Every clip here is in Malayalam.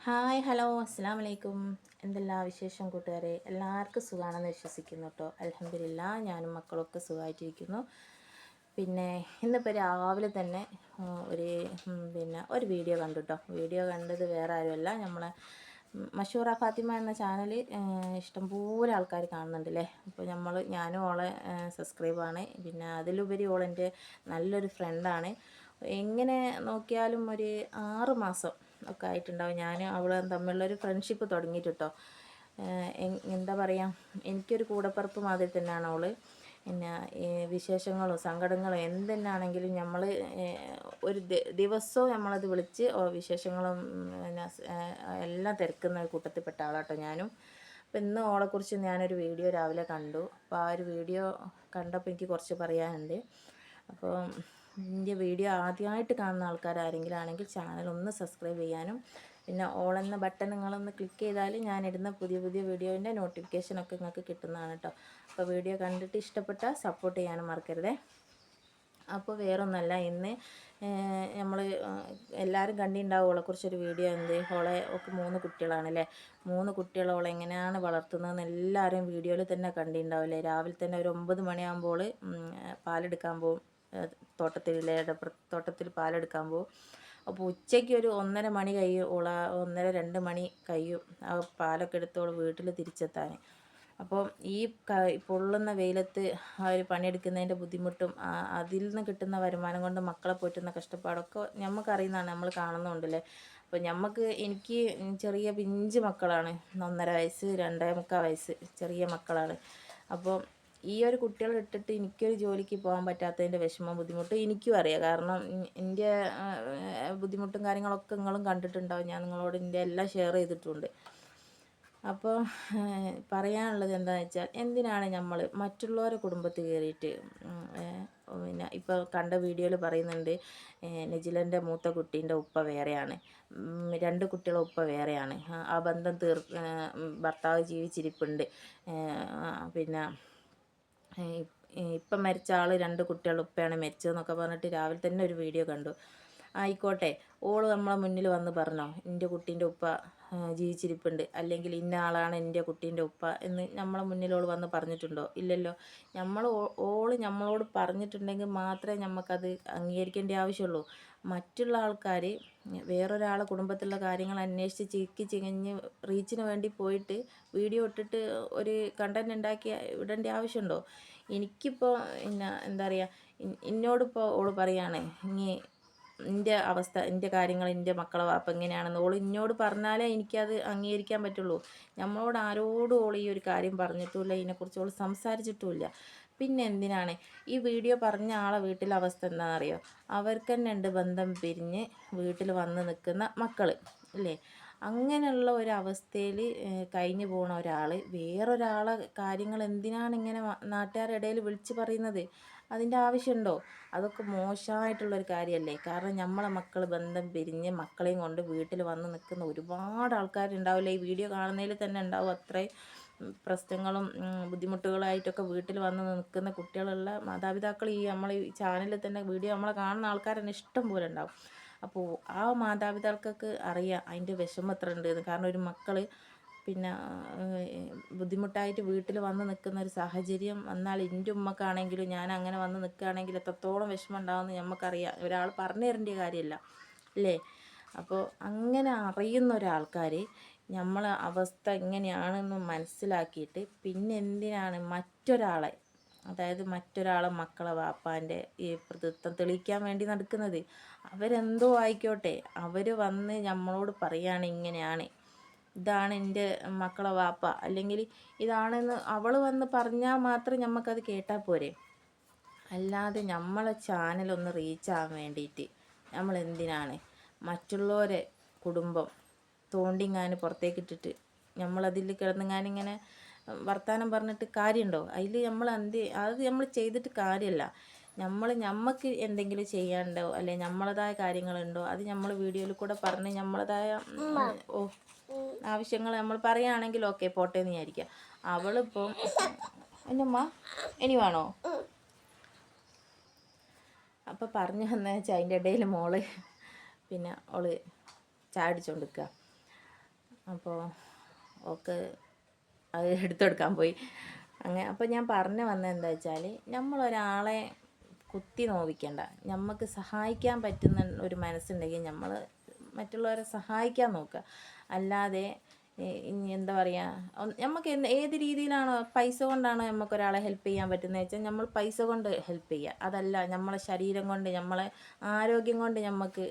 ഹായ് ഹലോ അസ്സാം വലൈക്കും എന്തെല്ലാം വിശേഷം കൂട്ടുകാരെ? എല്ലാവർക്കും സുഖമാണെന്ന് വിശ്വസിക്കുന്നു കേട്ടോ. അലഹമില്ല ഞാനും മക്കളൊക്കെ സുഖമായിട്ടിരിക്കുന്നു പിന്നെ ഇന്നിപ്പോൾ രാവിലെ തന്നെ ഒരു പിന്നെ ഒരു വീഡിയോ കണ്ടു കേട്ടോ വീഡിയോ കണ്ടത് വേറെ ആരുമല്ല നമ്മളെ മഷൂറ ഫാത്തിമ എന്ന ചാനൽ ഇഷ്ടംപോലെ ആൾക്കാർ കാണുന്നുണ്ടല്ലേ അപ്പോൾ നമ്മൾ ഞാനും ഓളെ സബ്സ്ക്രൈബാണ്. പിന്നെ അതിലുപരി ഓളെന്റെ നല്ലൊരു ഫ്രണ്ടാണ്. എങ്ങനെ നോക്കിയാലും ഒരു ആറ് മാസം ഒക്കെ ആയിട്ടുണ്ടാവും. ഞാൻ അവളും തമ്മിലുള്ളൊരു ഫ്രണ്ട്ഷിപ്പ് തുടങ്ങിയിട്ട് എന്താ പറയുക എനിക്കൊരു കൂടപ്പുറപ്പ് മാതിരി തന്നെയാണ് അവൾ. പിന്നെ വിശേഷങ്ങളോ സങ്കടങ്ങളോ എന്തെന്നാണെങ്കിലും നമ്മൾ ഒരു ദിവസവും നമ്മളത് വിളിച്ച് വിശേഷങ്ങളും പിന്നെ എല്ലാം തിരക്കുന്ന ഒരു കൂട്ടത്തിൽപ്പെട്ട ആളാട്ടോ ഞാനും. അപ്പോൾ ഇന്ന് ഓളെക്കുറിച്ച് ഞാനൊരു വീഡിയോ രാവിലെ കണ്ടു. അപ്പോൾ ആ ഒരു വീഡിയോ കണ്ടപ്പോൾ എനിക്ക് കുറച്ച് പറയാനുണ്ട്. അപ്പോൾ എന്റെ വീഡിയോ ആദ്യമായിട്ട് കാണുന്ന ആൾക്കാർ ആരെങ്കിലും ആണെങ്കിൽ ചാനൽ ഒന്ന് സബ്സ്ക്രൈബ് ചെയ്യാനും പിന്നെ ഓൾ എന്ന ബട്ടൺ നിങ്ങളൊന്ന് ക്ലിക്ക് ചെയ്താൽ ഞാൻ ഇടുന്ന പുതിയ പുതിയ വീഡിയോന്റെ നോട്ടിഫിക്കേഷനൊക്കെ നിങ്ങൾക്ക് കിട്ടുന്നതാണ് കേട്ടോ അപ്പോൾ വീഡിയോ കണ്ടിട്ട് ഇഷ്ടപ്പെട്ടാൽ സപ്പോർട്ട് ചെയ്യാനും മറക്കരുതേ. അപ്പോൾ വേറൊന്നല്ല ഇന്ന് നമ്മൾ എല്ലാവരും കണ്ടിട്ടുണ്ടാവും ഓളെക്കുറിച്ചൊരു വീഡിയോ എന്ത്? ഓളെ ഒക്കെ മൂന്ന് കുട്ടികളാണല്ലേ? മൂന്ന് കുട്ടികളെ ഓളെ എങ്ങനെയാണ് വളർത്തുന്നതെന്ന് എല്ലാവരും വീഡിയോയിൽ തന്നെ കണ്ടിട്ടുണ്ടാവില്ലേ രാവിലെ തന്നെ ഒരു ഒമ്പത് മണിയാകുമ്പോൾ പാലെടുക്കാൻ പോകും തോട്ടത്തിലെ തോട്ടത്തിൽ പാലെടുക്കാൻ പോകും അപ്പോൾ ഉച്ചയ്ക്ക് ഒരു ഒന്നര മണി കഴിയും ഓള ഒന്നര രണ്ട് മണി കഴിയും. ആ പാലൊക്കെ എടുത്ത് ഓൾ വീട്ടിൽ തിരിച്ചെത്താൻ അപ്പോൾ ഈ പൊള്ളുന്ന വെയിലത്ത് ഒരു പണിയെടുക്കുന്നതിന്റെ ബുദ്ധിമുട്ടും അതിൽ നിന്ന് കിട്ടുന്ന വരുമാനം കൊണ്ട് മക്കളെ പോറ്റുന്ന കഷ്ടപ്പാടൊക്കെ ഞമ്മക്കറിയുന്നതാണ് നമ്മൾ കാണുന്നുണ്ടല്ലേ. അപ്പോൾ ഞമ്മക്ക് എനിക്ക് ചെറിയ പിഞ്ച് മക്കളാണ്. ഒന്നര വയസ്സ് രണ്ടേ മുക്കാൽ വയസ്സ് ചെറിയ മക്കളാണ്. അപ്പോൾ ഈ ഒരു കുട്ടികളെ ഇട്ടിട്ട് എനിക്കൊരു ജോലിക്ക് പോകാൻ പറ്റാത്തതിന്റെ വിഷമം ബുദ്ധിമുട്ട് എനിക്കും അറിയാം. കാരണം എന്റെ ബുദ്ധിമുട്ടും കാര്യങ്ങളൊക്കെ നിങ്ങളും കണ്ടിട്ടുണ്ടാവും. ഞാൻ നിങ്ങളോട് എന്റെ എല്ലാം ഷെയർ ചെയ്തിട്ടുണ്ട്. അപ്പോൾ പറയാനുള്ളത് എന്താണെന്ന് വെച്ചാൽ എന്തിനാണ് നമ്മൾ മറ്റുള്ളവരുടെ കുടുംബത്തിൽ കയറിയിട്ട് പിന്നെ ഇപ്പോൾ കണ്ട വീഡിയോയിൽ പറയുന്നുണ്ട് നെജിലന്റെ മൂത്ത കുട്ടീന്റെ ഉപ്പ വേറെയാണ്. രണ്ട് കുട്ടികളെ ഉപ്പ വേറെയാണ്. ആ- ബന്ധം തീർ ഭർത്താവ് ജീവിച്ചിരിപ്പുണ്ട്. പിന്നെ ഇപ്പം മരിച്ച ആൾ രണ്ട് കുട്ടികൾ ഉപ്പയാണ് മരിച്ചതെന്നൊക്കെ പറഞ്ഞിട്ട് രാവിലെ തന്നെ ഒരു വീഡിയോ കണ്ടു. ആയിക്കോട്ടെ ഓൾ നമ്മളെ മുന്നിൽ വന്ന് പറഞ്ഞോ എന്റെ കുട്ടീന്റെ ഉപ്പ ജീവിച്ചിരിപ്പുണ്ട്. അല്ലെങ്കിൽ ഇന്ന ആളാണ് എന്റെ കുട്ടീന്റെ ഉപ്പ എന്ന് നമ്മളെ മുന്നിലോട് വന്ന് പറഞ്ഞിട്ടുണ്ടോ? ഇല്ലല്ലോ. നമ്മൾ ഓൾ നമ്മളോട് പറഞ്ഞിട്ടുണ്ടെങ്കിൽ മാത്രമേ നമുക്കത് അംഗീകരിക്കേണ്ട ആവശ്യമുള്ളൂ. മറ്റുള്ള ആൾക്കാർ വേറൊരാളെ കുടുംബത്തിലുള്ള കാര്യങ്ങൾ അന്വേഷിച്ച് ചിക്കി ചികഞ്ഞ് റീച്ചിന് വേണ്ടി പോയിട്ട് വീഡിയോ ഇട്ടിട്ട് ഒരു കണ്ടന്റ് ഉണ്ടാക്കി ഇടേണ്ട ആവശ്യമുണ്ടോ? എനിക്കിപ്പോൾ എന്താ പറയുക എന്നോടിപ്പോൾ ഓൾ പറയുകയാണ് ഇനി എന്റെ അവസ്ഥ എന്റെ കാര്യങ്ങൾ എന്റെ മക്കളെ വാപ്പ എങ്ങനെയാണെന്ന് ഓൾ എന്നോട് പറഞ്ഞാലേ എനിക്കത് അംഗീകരിക്കാൻ പറ്റുള്ളൂ. നമ്മളോട് ആരോടും ഓൾ ഈ ഒരു കാര്യം പറഞ്ഞിട്ടുമില്ല ഇതിനെക്കുറിച്ച് ഓൾ സംസാരിച്ചിട്ടുമില്ല പിന്നെ എന്തിനാണ്? ഈ വീഡിയോ പറഞ്ഞ ആളെ വീട്ടിലെ അവസ്ഥ എന്താണെന്നറിയോ? അവർക്ക് തന്നെ ഉണ്ട് ബന്ധം പിരിഞ്ഞ് വീട്ടിൽ വന്ന് നിൽക്കുന്ന മക്കൾ അല്ലേ അങ്ങനെയുള്ള ഒരു അവസ്ഥയിൽ കഴിഞ്ഞു പോണ ഒരാൾ വേറൊരാളെ കാര്യങ്ങൾ എന്തിനാണ് ഇങ്ങനെ നാട്ടുകാരുടെ ഇടയിൽ വിളിച്ച് പറയുന്നത്? അതിന്റെ ആവശ്യമുണ്ടോ? അതൊക്കെ മോശമായിട്ടുള്ളൊരു കാര്യമല്ലേ. കാരണം നമ്മളെ മക്കൾ ബന്ധം പിരിഞ്ഞ് മക്കളെയും കൊണ്ട് വീട്ടിൽ വന്ന് നിൽക്കുന്ന ഒരുപാട് ആൾക്കാരുണ്ടാവില്ല? ഈ വീഡിയോ കാണുന്നതിൽ തന്നെ ഉണ്ടാവും അത്രയും പ്രശ്നങ്ങളും ബുദ്ധിമുട്ടുകളായിട്ടൊക്കെ വീട്ടിൽ വന്ന് നിൽക്കുന്ന കുട്ടികളുള്ള മാതാപിതാക്കൾ ഈ നമ്മൾ ഈ ചാനലിൽ തന്നെ വീഡിയോ നമ്മളെ കാണുന്ന ആൾക്കാർ തന്നെ ഇഷ്ടം പോലെ ഉണ്ടാവും. അപ്പോൾ ആ മാതാപിതാക്കൾക്ക് അറിയാം അതിന്റെ വിഷമം എത്ര ഉണ്ട് എന്ന് കാരണം ഒരു മക്കൾ പിന്നെ ബുദ്ധിമുട്ടായിട്ട് വീട്ടിൽ വന്ന് നിൽക്കുന്ന ഒരു സാഹചര്യം വന്നാൽ എന്റെ ഉമ്മക്കാണെങ്കിലും ഞാൻ അങ്ങനെ വന്ന് നിൽക്കുകയാണെങ്കിൽ എത്രത്തോളം വിഷമം ഉണ്ടാകുമെന്ന് നമുക്കറിയാം ഒരാൾ പറഞ്ഞു തരേണ്ട കാര്യമല്ല അല്ലേ? അപ്പോൾ അങ്ങനെ അറിയുന്ന ഒരാൾക്കാർ നമ്മളെ അവസ്ഥ ഇങ്ങനെയാണെന്ന് മനസ്സിലാക്കിയിട്ട് പിന്നെ എന്തിനാണ് മറ്റൊരാളെ അതായത് മറ്റൊരാളെ മക്കളെ വാപ്പാന്റെ ഈ പ്രതിത്വം തെളിയിക്കാൻ വേണ്ടി നടക്കുന്നത്. അവരെന്തോ ആയിക്കോട്ടെ അവർ വന്ന് നമ്മളോട് പറയാണ് ഇങ്ങനെയാണ്. ഇതാണ് എന്റെ മക്കളെ വാപ്പ. അല്ലെങ്കിൽ ഇതാണെന്ന് അവൾ വന്ന് പറഞ്ഞാൽ മാത്രം നമുക്കത് കേട്ടാൽ പോരെ. അല്ലാതെ നമ്മളെ ചാനലൊന്ന് റീച്ച് ആവാൻ വേണ്ടിയിട്ട് നമ്മൾ എന്തിനാണ് മറ്റുള്ളവരെ കുടുംബം തോണ്ടിങ്ങാൻ പുറത്തേക്കിട്ടിട്ട് നമ്മളതിൽ കിടന്നിങ്ങാനിങ്ങനെ വർത്താനം പറഞ്ഞിട്ട് കാര്യമുണ്ടോ? അതിൽ നമ്മൾ എന്ത് അത് നമ്മൾ ചെയ്തിട്ട് കാര്യമല്ല നമ്മൾ ഞമ്മക്ക് എന്തെങ്കിലും ചെയ്യാനുണ്ടോ? അല്ലെ നമ്മളതായ കാര്യങ്ങളുണ്ടോ? അത് നമ്മൾ വീഡിയോയിൽ കൂടെ പറഞ്ഞ് നമ്മളതായ ഓ ആവശ്യങ്ങൾ നമ്മൾ പറയുകയാണെങ്കിൽ ഓക്കെ പോട്ടെ എന്ന് വിചാരിക്കുക അവളിപ്പം എന്നമ്മ ഇനി വേണോ? അപ്പോൾ പറഞ്ഞു വന്നു വെച്ചാൽ അതിന്റെ ഇടയിൽ മോൾ പിന്നെ ഓൾ ചാടിച്ചോണ്ടിരിക്കുക അപ്പോൾ ഓക്ക് അത് എടുത്തെടുക്കാൻ പോയി. അങ്ങനെ അപ്പോൾ ഞാൻ പറഞ്ഞു വന്നത് എന്താ വെച്ചാൽ നമ്മളൊരാളെ കുത്തി നോവിക്കണ്ട. നമുക്ക് സഹായിക്കാൻ പറ്റുന്ന ഒരു മനസ്സുണ്ടെങ്കിൽ നമ്മൾ മറ്റുള്ളവരെ സഹായിക്കാൻ നോക്കുക. അല്ലാതെ എന്താ പറയുക നമുക്ക് എന്ത് ഏത് രീതിയിലാണോ പൈസ കൊണ്ടാണ് നമുക്ക് ഒരാളെ ഹെൽപ്പ് ചെയ്യാൻ പറ്റുന്നത് വെച്ചാൽ നമ്മൾ പൈസ കൊണ്ട് ഹെൽപ്പ് ചെയ്യുക. അതല്ല നമ്മളെ ശരീരം കൊണ്ട് നമ്മളെ ആരോഗ്യം കൊണ്ട് നമുക്ക്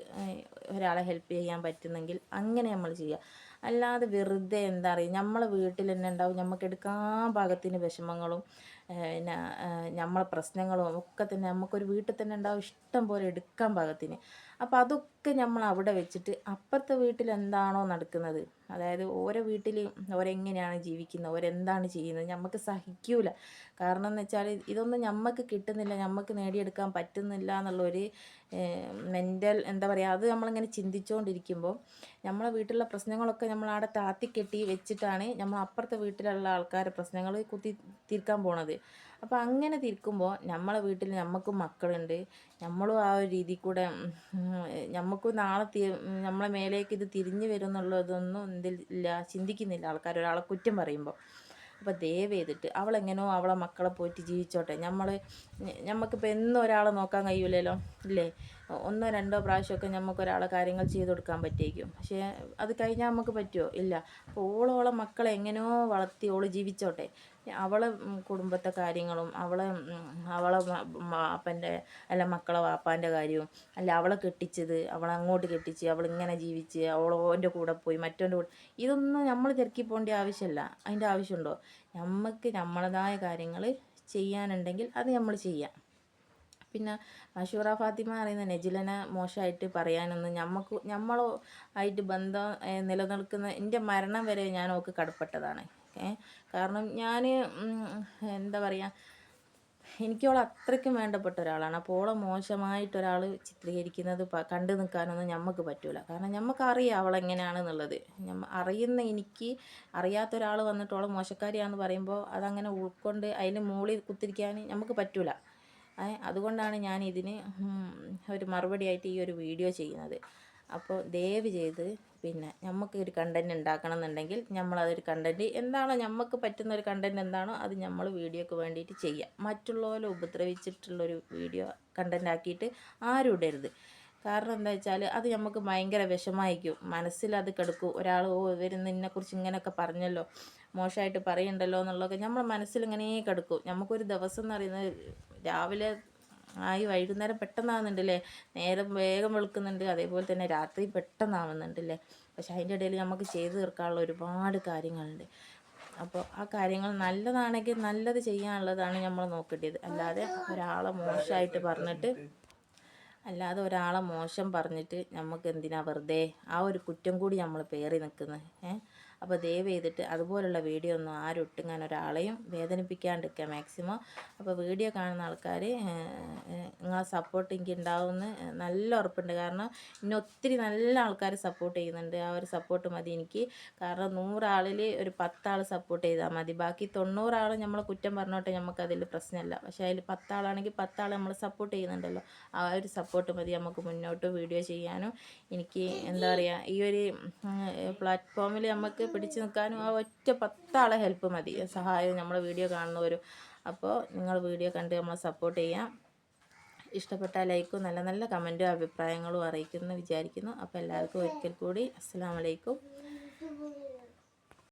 ഒരാളെ ഹെൽപ്പ് ചെയ്യാൻ പറ്റുന്നെങ്കിൽ അങ്ങനെ നമ്മൾ ചെയ്യുക. അല്ലാതെ വെറുതെ എന്താ പറയുക നമ്മളെ വീട്ടിൽ തന്നെ ഉണ്ടാവും. നമുക്ക് എടുക്കാൻ പാകത്തിന് വിഷമങ്ങളും പിന്നെ നമ്മളെ പ്രശ്നങ്ങളും ഒക്കെ തന്നെ നമുക്കൊരു വീട്ടിൽ തന്നെ ഉണ്ടാവും. ഇഷ്ടം പോലെ എടുക്കാൻ പാകത്തിന്. അപ്പോൾ അതൊക്കെ നമ്മൾ അവിടെ വെച്ചിട്ട് അപ്പുറത്തെ വീട്ടിൽ എന്താണോ നടക്കുന്നത് അതായത് ഓരോ വീട്ടിൽ ഓരെങ്ങനെയാണ് ജീവിക്കുന്നത് ഓരെന്താണ് ചെയ്യുന്നത് നമുക്ക് സഹിക്കൂല. കാരണം എന്ന് വെച്ചാൽ ഇതൊന്നും നമുക്ക് കിട്ടുന്നില്ല നമുക്ക് നേടിയെടുക്കാൻ പറ്റുന്നില്ല എന്നുള്ളൊരു മെന്റൽ എന്താ പറയുക അത് നമ്മളിങ്ങനെ ചിന്തിച്ചുകൊണ്ടിരിക്കുമ്പോൾ നമ്മളെ വീട്ടിലുള്ള പ്രശ്നങ്ങളൊക്കെ നമ്മൾ അവിടെ താത്തിക്കെട്ടി വെച്ചിട്ടാണ് നമ്മൾ അപ്പുറത്തെ വീട്ടിലുള്ള ആൾക്കാരുടെ പ്രശ്നങ്ങൾ കുത്തി തീർക്കാൻ പോണത്. അപ്പോൾ അങ്ങനെ തിരിക്കുമ്പോൾ നമ്മളെ വീട്ടിൽ നമുക്കും മക്കളുണ്ട്. നമ്മളും ആ ഒരു രീതിയിൽ കൂടെ നമുക്കും നാളെ നമ്മളെ മേലേക്ക് ഇത് തിരിഞ്ഞു വരും എന്നുള്ളതൊന്നും എന്തില്ല ചിന്തിക്കുന്നില്ല ആൾക്കാർ. ഒരാളെ കുറ്റം പറയുമ്പോൾ അപ്പോൾ ദയവ് ചെയ്തിട്ട് അവളെങ്ങനെയോ അവളെ മക്കളെ പോയിട്ട് ജീവിച്ചോട്ടെ. നമ്മൾ നമുക്കിപ്പോൾ എന്നും ഒരാളെ നോക്കാൻ കഴിയൂലല്ലോ? ഇല്ലേ? ഒന്നോ രണ്ടോ പ്രാവശ്യമൊക്കെ നമുക്ക് ഒരാളെ കാര്യങ്ങൾ ചെയ്തു കൊടുക്കാൻ പറ്റിയേക്കും. പക്ഷേ അത് കഴിഞ്ഞാൽ നമുക്ക് പറ്റുമോ ഇല്ല. അപ്പോൾ ഓളോളം മക്കളെ എങ്ങനെയോ വളർത്തി ഓൾ ജീവിച്ചോട്ടെ. അവളെ കുടുംബത്തെ കാര്യങ്ങളും അവളെ അവളെ അപ്പന്റെ അല്ല മക്കളെ വാപ്പാന്റെ കാര്യവും അല്ല അവളെ കെട്ടിച്ചത് അവളെ അങ്ങോട്ട് കെട്ടിച്ച് അവളിങ്ങനെ ജീവിച്ച് അവളോന്റെ കൂടെ പോയി മറ്റോന്റെ കൂടെ ഇതൊന്നും നമ്മൾ തിരക്കി പോകേണ്ട ആവശ്യമില്ല അതിന്റെ ആവശ്യമുണ്ടോ നമുക്ക് നമ്മളതായ കാര്യങ്ങൾ ചെയ്യാനുണ്ടെങ്കിൽ അത് നമ്മൾ ചെയ്യാം. പിന്നെ മഷൂറ ഫാത്തിമ പറയുന്ന നെജിലനെ മോശമായിട്ട് പറയാനൊന്നും ഞമ്മക്ക് ഞമ്മളോ ആയിട്ട് ബന്ധം നിലനിൽക്കുന്ന എന്റെ മരണം വരെ ഞാൻ ഓക്ക് കടപ്പെട്ടതാണ്. കാരണം ഞാൻ എന്താ പറയുക എനിക്കവൾ അത്രയ്ക്കും വേണ്ടപ്പെട്ട ഒരാളാണ്. അപ്പോൾ ഓളെ മോശമായിട്ട് ഒരാൾ ചിത്രീകരിക്കുന്നത് കണ്ടു നിൽക്കാനൊന്നും ഞമ്മക്ക് പറ്റൂല. കാരണം നമുക്കറിയാം അവളെങ്ങനെയാണെന്നുള്ളത്. ഞമ്മ അറിയുന്ന എനിക്ക് അറിയാത്ത ഒരാൾ വന്നിട്ട് ഓളെ മോശക്കാരിയാന്ന് പറയുമ്പോൾ അതങ്ങനെ ഉൾക്കൊണ്ട് അതിന് മുകളിൽ കുത്തിരിക്കാൻ നമുക്ക് പറ്റൂല. അതുകൊണ്ടാണ് ഞാൻ ഇതിന് ഒരു മറുപടിയായിട്ട് ഈ ഒരു വീഡിയോ ചെയ്യുന്നത്. അപ്പോൾ ദയവ് ചെയ്ത് പിന്നെ നമുക്ക് ഒരു കണ്ടന്റ് ഉണ്ടാക്കണം എന്നുണ്ടെങ്കിൽ നമ്മളതൊരു കണ്ടന്റ് എന്താണോ നമുക്ക് പറ്റുന്ന ഒരു കണ്ടന്റ് എന്താണോ അത് നമ്മൾ വീഡിയോക്ക് വേണ്ടിയിട്ട് ചെയ്യാം. മറ്റുള്ളവരെ ഉപദ്രവിച്ചിട്ടുള്ളൊരു വീഡിയോ കണ്ടന്റ് ആക്കിയിട്ട് ആരും ഇടരുത്. കാരണം എന്താ വെച്ചാൽ അത് നമുക്ക് ഭയങ്കര വിഷമായിരിക്കും. മനസ്സിൽ അത് കിടക്കും. ഒരാൾ ഓ ഇവർ നിന്നെക്കുറിച്ച് ഇങ്ങനെയൊക്കെ പറഞ്ഞല്ലോ. മോശമായിട്ട് പറയുണ്ടല്ലോ എന്നുള്ളതൊക്കെ നമ്മുടെ മനസ്സിൽ ഇങ്ങനെ കിടക്കും. നമുക്കൊരു ദിവസം എന്ന് പറയുന്നത് രാവിലെ ആയി വൈകുന്നേരം പെട്ടെന്നാവുന്നുണ്ടല്ലേ? നേരം വേഗം വെളുക്കുന്നുണ്ട്. അതേപോലെ തന്നെ രാത്രി പെട്ടെന്നാവുന്നുണ്ടല്ലേ? പക്ഷെ അതിന്റെ ഇടയിൽ നമുക്ക് ചെയ്തു തീർക്കാനുള്ള ഒരുപാട് കാര്യങ്ങളുണ്ട്. അപ്പോൾ ആ കാര്യങ്ങൾ നല്ലതാണെങ്കിൽ നല്ലത് ചെയ്യാനുള്ളതാണ് നമ്മൾ നോക്കേണ്ടത്. അല്ലാതെ ഒരാളെ മോശമായിട്ട് പറഞ്ഞിട്ട് അല്ലാതെ ഒരാളെ മോശം പറഞ്ഞിട്ട് നമുക്ക് എന്തിനാ വെറുതെ ആ ഒരു കുറ്റം കൂടി നമ്മൾ പേറി നിൽക്കുന്നത്? ഏ അപ്പോൾ ദയവ് ചെയ്തിട്ട് അതുപോലുള്ള വീഡിയോ ഒന്നും ആരും ഒട്ടുങ്ങാൻ ഒരാളെയും വേദനിപ്പിക്കാണ്ടിരിക്കുക മാക്സിമം അപ്പോൾ വീഡിയോ കാണുന്ന ആൾക്കാർ നിങ്ങളെ സപ്പോർട്ട് എനിക്ക് ഉണ്ടാവുമെന്ന് നല്ല ഉറപ്പുണ്ട്. കാരണം ഇന്നെ ഒത്തിരി നല്ല ആൾക്കാർ സപ്പോർട്ട് ചെയ്യുന്നുണ്ട്. ആ ഒരു സപ്പോർട്ട് മതി എനിക്ക്. കാരണം നൂറാളിൽ ഒരു പത്താൾ സപ്പോർട്ട് ചെയ്താൽ മതി. ബാക്കി തൊണ്ണൂറാൾ നമ്മൾ കുറ്റം പറഞ്ഞോട്ടെ നമുക്ക് അതിൽ പ്രശ്നമില്ല പക്ഷേ അതിൽ പത്താളാണെങ്കിൽ പത്താൾ നമ്മൾ സപ്പോർട്ട് ചെയ്യുന്നുണ്ടല്ലോ. ആ ഒരു സപ്പോർട്ട് മതി നമുക്ക് മുന്നോട്ട് വീഡിയോ ചെയ്യാനും. എനിക്ക് എന്താ പറയുക ഈ ഒരു പ്ലാറ്റ്ഫോമിൽ നമുക്ക് പിടിച്ചു നിൽക്കാനും ആ ഒറ്റ പത്താളെ ഹെൽപ്പ് മതി. സഹായം നമ്മൾ വീഡിയോ കാണുന്നവരും. അപ്പോൾ നിങ്ങൾ വീഡിയോ കണ്ട് നമ്മളെ സപ്പോർട്ട് ചെയ്യാം. ഇഷ്ടപ്പെട്ട ലൈക്കും നല്ല നല്ല കമന്റും അഭിപ്രായങ്ങളും അറിയിക്കുമെന്ന് വിചാരിക്കുന്നു. അപ്പോൾ എല്ലാവർക്കും ഒരിക്കൽ കൂടി അസ്സാം വലൈക്കും